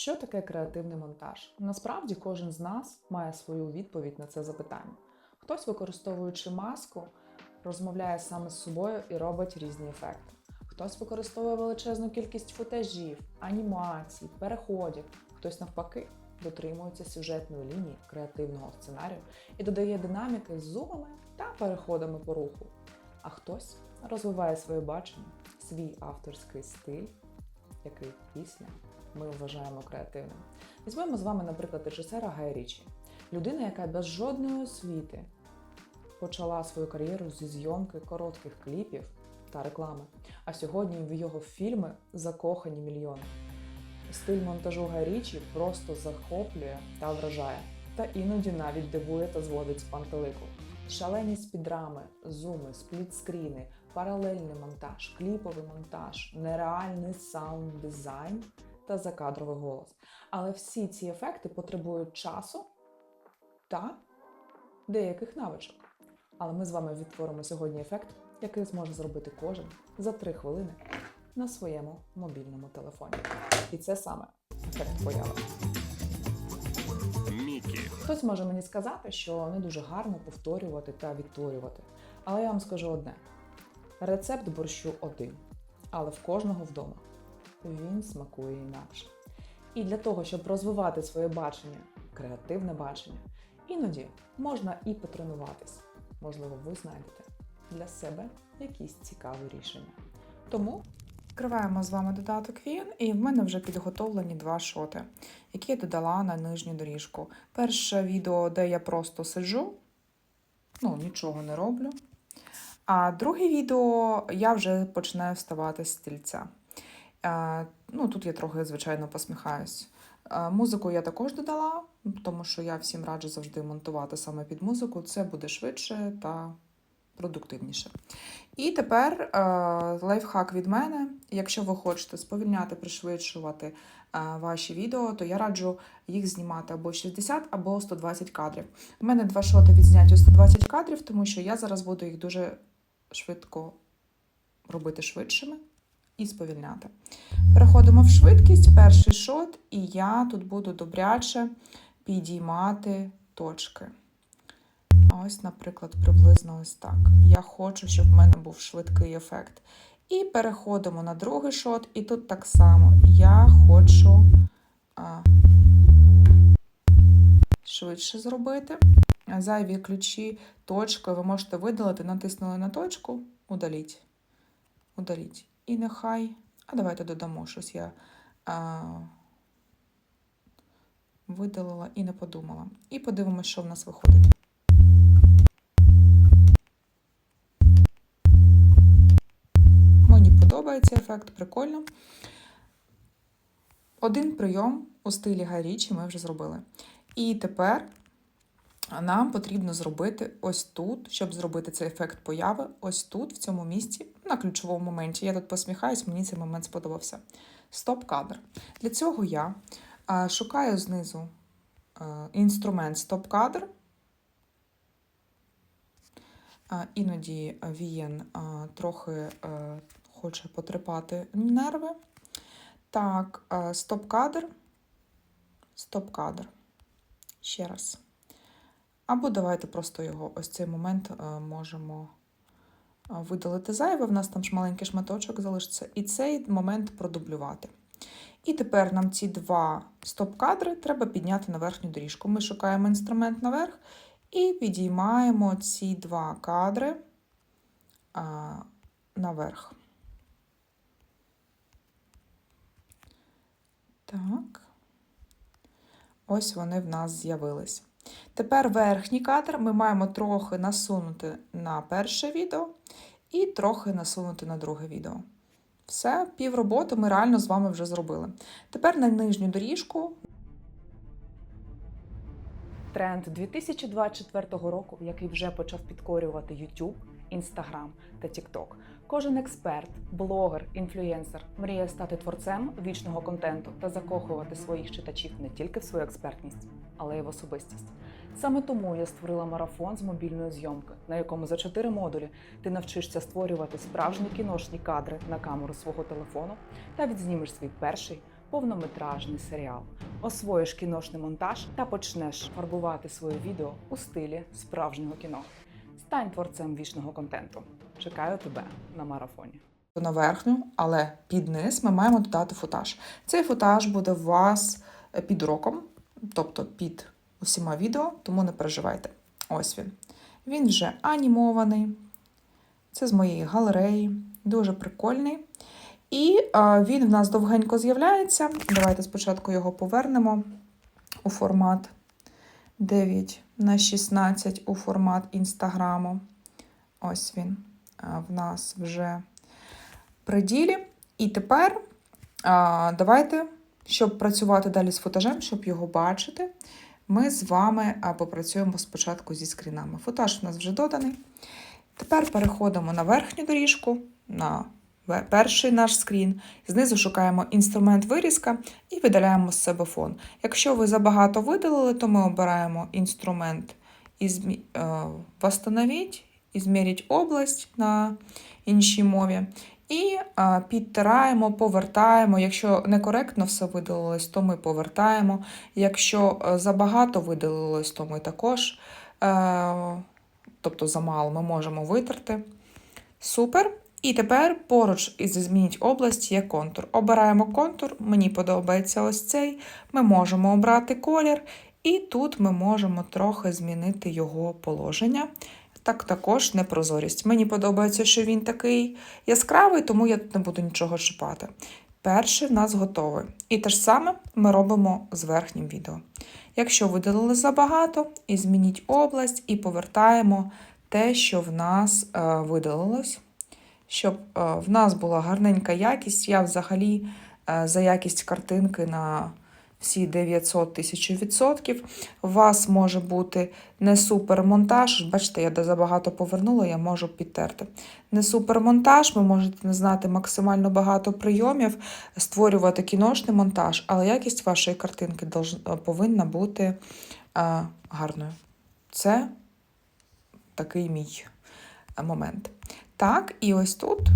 Що таке креативний монтаж? Насправді кожен з нас має свою відповідь на це запитання. Хтось, використовуючи маску, розмовляє саме з собою і робить різні ефекти. Хтось використовує величезну кількість футажів, анімацій, переходів, хтось навпаки дотримується сюжетної лінії креативного сценарію і додає динаміки з зумами та переходами по руху. А хтось розвиває своє бачення, свій авторський стиль, який пісня ми вважаємо креативним. Візьмемо з вами, наприклад, режисера Гая Річі, людина, яка без жодної освіти почала свою кар'єру зі зйомки коротких кліпів та реклами. А сьогодні в його фільми закохані мільйони. Стиль монтажу Гая Річі просто захоплює та вражає, та іноді навіть дивує та зводить з пантелику. Шалені спідрами, зуми, сплітскріни, паралельний монтаж, кліповий монтаж, нереальний саунд дизайн та закадровий голос. Але всі ці ефекти потребують часу та деяких навичок. Але ми з вами відтворимо сьогодні ефект, який зможе зробити кожен за 3 хвилини на своєму мобільному телефоні. І це саме ефект появи. Хтось може мені сказати, що не дуже гарно повторювати та відтворювати. Але я вам скажу одне: рецепт борщу один, але в кожного вдома він смакує інакше. І для того, щоб розвивати своє бачення, креативне бачення, іноді можна і потренуватись. Можливо, ви знайдете для себе якісь цікаві рішення. Тому Відкриваємо з вами додаток Він, і в мене вже підготовлені два шоти, які я додала на нижню доріжку. Перше відео, де я просто сиджу, ну, нічого не роблю. А друге відео я вже починаю вставати з стільця. Е, ну, тут я трохи, звичайно, посміхаюсь. Е, музику я також додала, тому що я всім раджу завжди монтувати саме під музику. Це буде швидше та продуктивніше. І тепер е, лайфхак від мене. Якщо ви хочете сповільняти, пришвидшувати ваші відео, то я раджу їх знімати або 60, або 120 кадрів. У мене два шоти відзняті у 120 кадрів, тому що я зараз буду їх дуже швидко робити швидшими і сповільняти. Переходимо в швидкість, перший шот, і я тут буду добряче підіймати точки. Ось, наприклад, приблизно ось так. Я хочу, щоб в мене був швидкий ефект. І переходимо на другий шот, і тут так само. Я хочу а, швидше зробити. Зайві ключі, точки ви можете видалити, натиснули на точку, удаліть. Удаліть. І нехай. А давайте додамо щось я а, видалила і не подумала. І подивимося, що в нас виходить. Мені подобається ефект, прикольно. Один прийом у стилі Гарічі ми вже зробили. І тепер нам потрібно зробити ось тут, щоб зробити цей ефект появи, ось тут, в цьому місці, на ключовому моменті. Я тут посміхаюсь, мені цей момент сподобався. Стоп-кадр. Для цього я шукаю знизу інструмент стоп-кадр. Іноді Вієн а, трохи хоче потрепати нерви. Так, стоп-кадр. Стоп-кадр. Ще раз. Або давайте просто його ось цей момент можемо видалити зайве. В нас там ж маленький шматочок залишиться, і цей момент продублювати. І тепер нам ці два стоп-кадри треба підняти на верхню доріжку. Ми шукаємо інструмент наверх і підіймаємо ці два кадри а, наверх. Так. Ось вони в нас з'явились. Тепер верхній кадр ми маємо трохи насунути на перше відео і трохи насунути на друге відео. Все, пів роботи ми реально з вами вже зробили. Тепер на нижню доріжку тренд 2024 року, який вже почав підкорювати YouTube, Instagram та TikTok. Кожен експерт, блогер, інфлюєнсер мріє стати творцем вічного контенту та закохувати своїх читачів не тільки в свою експертність, але й в особистість. Саме тому я створила марафон з мобільної зйомки, на якому за чотири модулі ти навчишся створювати справжні кіношні кадри на камеру свого телефону та відзнімеш свій перший повнометражний серіал. Освоїш кіношний монтаж та почнеш фарбувати своє відео у стилі справжнього кіно. Стань творцем вічного контенту. Чекаю тебе на марафоні. на верхню, але під низ ми маємо додати футаж. Цей футаж буде у вас е, під уроком, тобто під усіма відео, тому не переживайте. Ось він. Він вже анімований. Це з моєї галереї, дуже прикольний. І а, він в нас довгенько з'являється. Давайте спочатку його повернемо у формат 9 на 16 у формат інстаграму. Ось він в нас вже при ділі. І тепер давайте, щоб працювати далі з футажем, щоб його бачити, ми з вами попрацюємо спочатку зі скрінами. Футаж у нас вже доданий. Тепер переходимо на верхню доріжку, на перший наш скрін. Знизу шукаємо інструмент вирізка і видаляємо з себе фон. Якщо ви забагато видалили, то ми обираємо інструмент е, «Ізміріть область на іншій мові. І а, підтираємо, повертаємо. Якщо некоректно все видалилось, то ми повертаємо. Якщо е, забагато видалилось, то ми також, е, тобто замало, ми можемо витерти. Супер. І тепер поруч із змініть область є контур. Обираємо контур, мені подобається ось цей. Ми можемо обрати колір, і тут ми можемо трохи змінити його положення. Так також непрозорість. Мені подобається, що він такий яскравий, тому я тут не буду нічого чіпати. Перший в нас готовий. І те ж саме ми робимо з верхнім відео. Якщо видалили забагато, і змініть область і повертаємо те, що в нас е, видалилось, щоб е, в нас була гарненька якість. Я взагалі е, за якість картинки на всі 900 тисяч відсотків. У вас може бути не супермонтаж. Бачите, я забагато повернула, я можу підтерти. Не супермонтаж, ви можете не знати максимально багато прийомів, створювати кіношний монтаж, але якість вашої картинки долж- повинна бути е, гарною. Це такий мій е, момент. Так, і ось тут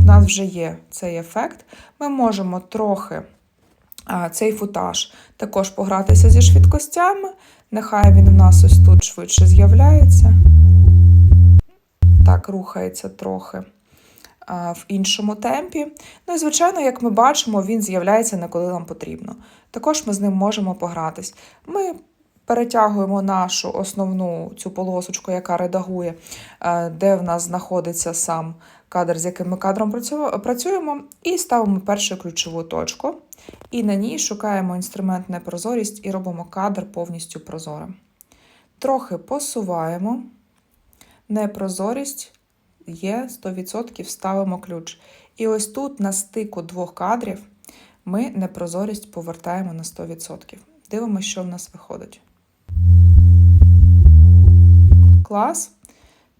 в нас вже є цей ефект. Ми можемо трохи цей футаж також погратися зі швидкостями. Нехай він у нас ось тут швидше з'являється. Так, рухається трохи в іншому темпі. Ну і, звичайно, як ми бачимо, він з'являється не коли нам потрібно. Також ми з ним можемо погратись. Ми перетягуємо нашу основну цю полосочку, яка редагує, е, де в нас знаходиться сам кадр, з яким ми кадром працюємо, і ставимо першу ключову точку. І на ній шукаємо інструмент непрозорість і робимо кадр повністю прозорим. Трохи посуваємо. Непрозорість є 100%, ставимо ключ. І ось тут на стику двох кадрів ми непрозорість повертаємо на 100%. Дивимося, що в нас виходить. Клас.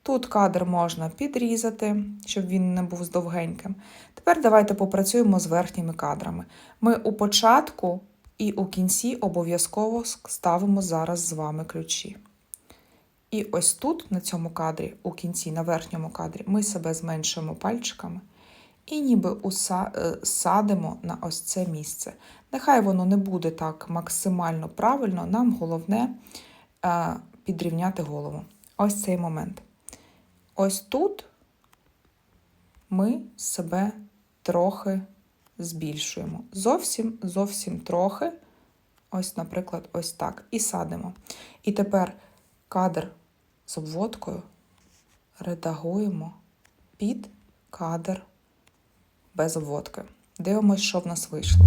Тут кадр можна підрізати, щоб він не був здовгеньким. Тепер давайте попрацюємо з верхніми кадрами. Ми у початку і у кінці обов'язково ставимо зараз з вами ключі. І ось тут, на цьому кадрі, у кінці, на верхньому кадрі, ми себе зменшуємо пальчиками і ніби уса- е, садимо на ось це місце. Нехай воно не буде так максимально правильно, нам головне е, підрівняти голову. Ось цей момент. Ось тут ми себе трохи збільшуємо. Зовсім, зовсім трохи. Ось, наприклад, ось так. І садимо. І тепер кадр з обводкою редагуємо під кадр без обводки. Дивимось, що в нас вийшло.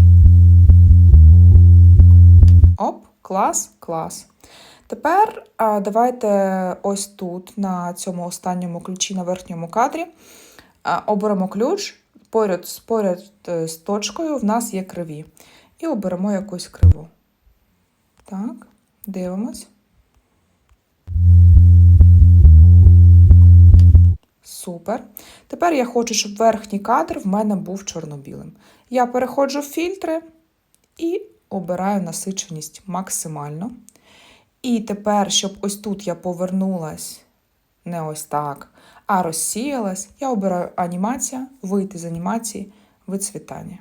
Оп, клас, клас. Тепер давайте ось тут, на цьому останньому ключі на верхньому кадрі, оберемо ключ. Поряд, поряд е, з точкою в нас є криві. І оберемо якусь криву. Так, дивимось. Супер. Тепер я хочу, щоб верхній кадр в мене був чорно-білим. Я переходжу в фільтри і обираю насиченість максимально. І тепер, щоб ось тут я повернулась не ось так, а розсіялась, я обираю анімація, вийти з анімації, вицвітання.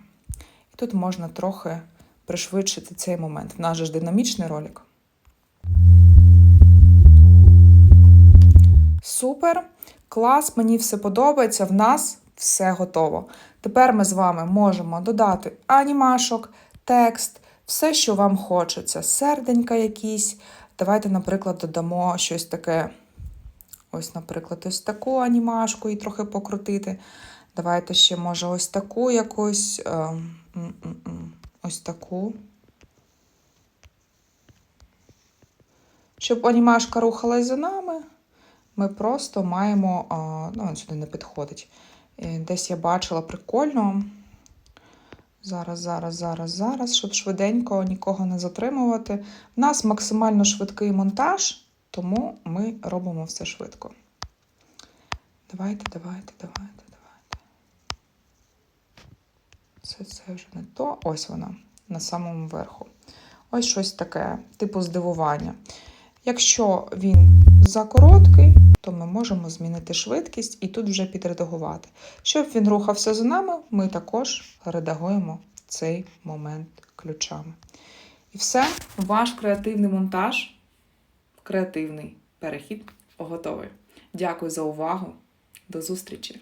І Тут можна трохи пришвидшити цей момент. В нас же ж динамічний ролик. Супер! Клас, мені все подобається. В нас все готово. Тепер ми з вами можемо додати анімашок, текст, все, що вам хочеться, серденька якісь. Давайте, наприклад, додамо щось таке. Ось, наприклад, ось таку анімашку і трохи покрутити. Давайте ще, може, ось таку якусь. е, Ось таку. Щоб анімашка рухалась за нами, ми просто маємо. Ну, він сюди не підходить. Е, Десь я бачила прикольно. Зараз, зараз, зараз, зараз, щоб швиденько нікого не затримувати. У нас максимально швидкий монтаж, тому ми робимо все швидко. Давайте, давайте, давайте, давайте. Це, це вже не то. Ось вона на самому верху. Ось щось таке, типу здивування. Якщо він закороткий, то ми можемо змінити швидкість і тут вже підредагувати. Щоб він рухався за нами, ми також редагуємо цей момент ключами. І все, ваш креативний монтаж, креативний перехід готовий. Дякую за увагу. До зустрічі!